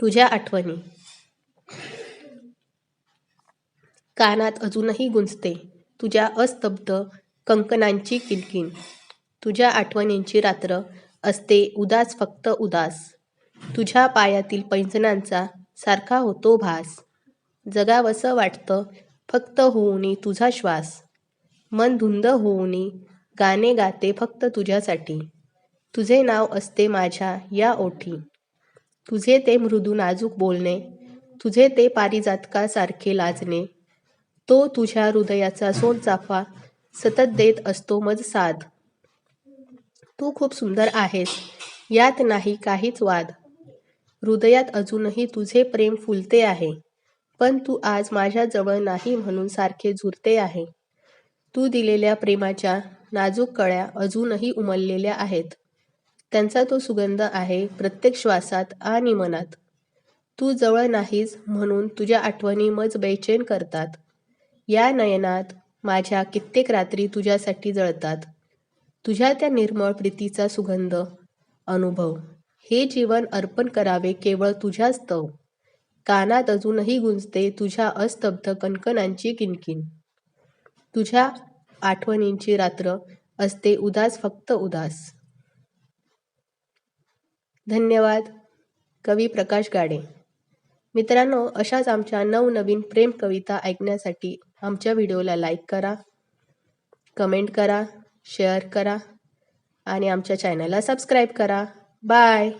तुझ्या आठवणी. कानात अजूनही गुंजते तुझ्या अस्तब्ध कंकणांची किलकिन तुझ्या आठवणींची रात्र असते उदास फक्त उदास. तुझ्या पायातील पैंजणांचा सारखा होतो भास. जगावंसं वाटतं फक्त होऊनी तुझा श्वास. मन धुंद होऊनी गाणे गाते फक्त तुझ्यासाठी. तुझे नाव असते माझ्या या ओठी. तुझे ते मृदू नाजूक बोलणे तुझे ते पारिजातकासारखे लाजणे. तो तुझ्या हृदयाचा सोनचाफा सतत देत असतो मज साध. तू खूप सुंदर आहेस यात नाही काहीच वाद. हृदयात अजूनही तुझे प्रेम फुलते आहे पण तू आज माझ्याजवळ नाही म्हणून सारखे झुरते आहे. तू दिलेल्या प्रेमाच्या नाजूक कळ्या अजूनही उमललेल्या आहेत. त्यांचा तो सुगंध आहे प्रत्येक श्वासात आणि मनात. तू जवळ नाहीस म्हणून तुझ्या आठवणी मज बेचैन करतात. या नयनात माझ्या कित्येक रात्री तुझ्यासाठी जळतात. तुझ्या त्या निर्मळ प्रीतीचा सुगंध अनुभव हे जीवन अर्पण करावे केवळ तुझ्याच तव. कानात अजूनही गुंजते तुझ्या अस्तब्ध कणकणांची किनकिन तुझ्या आठवणींची रात्र असते उदास फक्त उदास. धन्यवाद. कवी प्रकाश गाडे. मित्रांनो अशाच आमच्या नवनवीन प्रेम कविता ऐकण्यासाठी आमच्या व्हिडिओला लाईक करा कमेंट करा शेअर करा आणि आमच्या चॅनलला सबस्क्राईब करा. बाय